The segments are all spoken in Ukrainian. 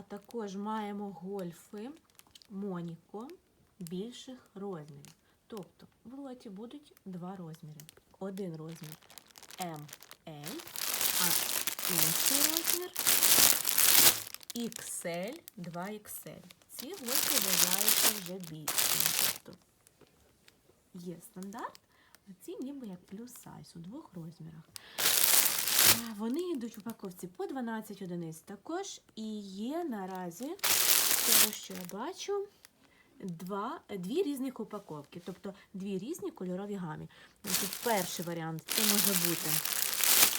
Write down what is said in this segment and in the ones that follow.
а також маємо гольфи Моніко більших розмірів. Тобто в лоті будуть два розміри. Один розмір ML, а інший розмір XL, 2XL. Ці гольфи вважаються вже більшими. Тобто є стандарт, а ці ніби як плюс сайз у двох розмірах. Вони йдуть в упаковці по 12 одиниць також. І є наразі, того, що я бачу, два, дві різних упаковки, тобто дві різні кольорові гамі. Значить, перший варіант це може бути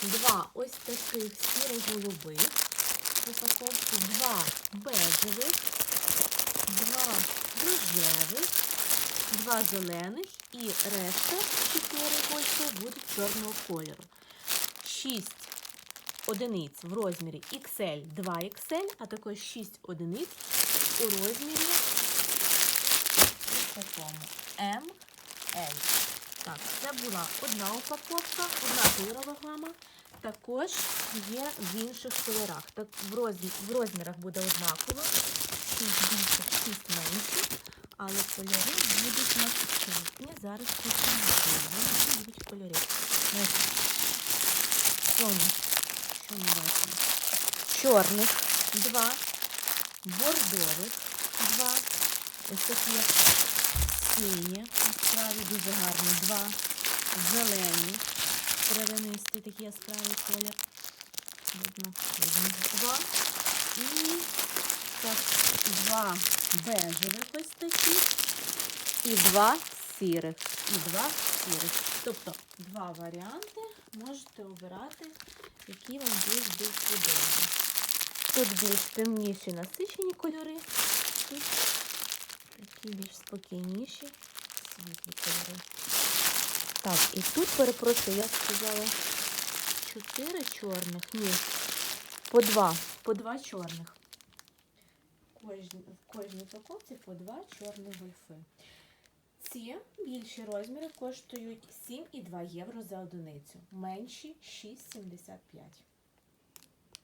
два ось таких сіро-голубих упаковки, два бежевих, два рожевих, два зелених і решта чотири кольця будуть чорного кольору. 6 одиниць в розмірі XL, 2XL, а також 6 одиниць у розмірі такому ML. Так, це була одна упаковка, одна кольорова гама. Також є в інших кольорах. Так, в, розмі- в розмірах буде однаково, 6 більших, 6 менших, але кольори будуть наступні. Зараз які будуть кольори. Цьому? Чорних два, бордових два, ось такі сині, яскраві, дуже гарні, два, зелені, травянисті, такі яскравий колір. Видно, видно, два. І так, два бежевих ось такі. І два сірих. І два сірих. Тобто два варіанти можете обирати, які вам більш до вподоби. Тут більш темніші насичені кольори, тут такі більш спокійніші, світлі кольори. Так, і тут, перепрошую, я сказала чотири чорних. Ні, по два. По два чорних. В кожній упаковці по два чорних гольфи. Ці більші розміри коштують 7,2 євро за одиницю. Менші 6,75.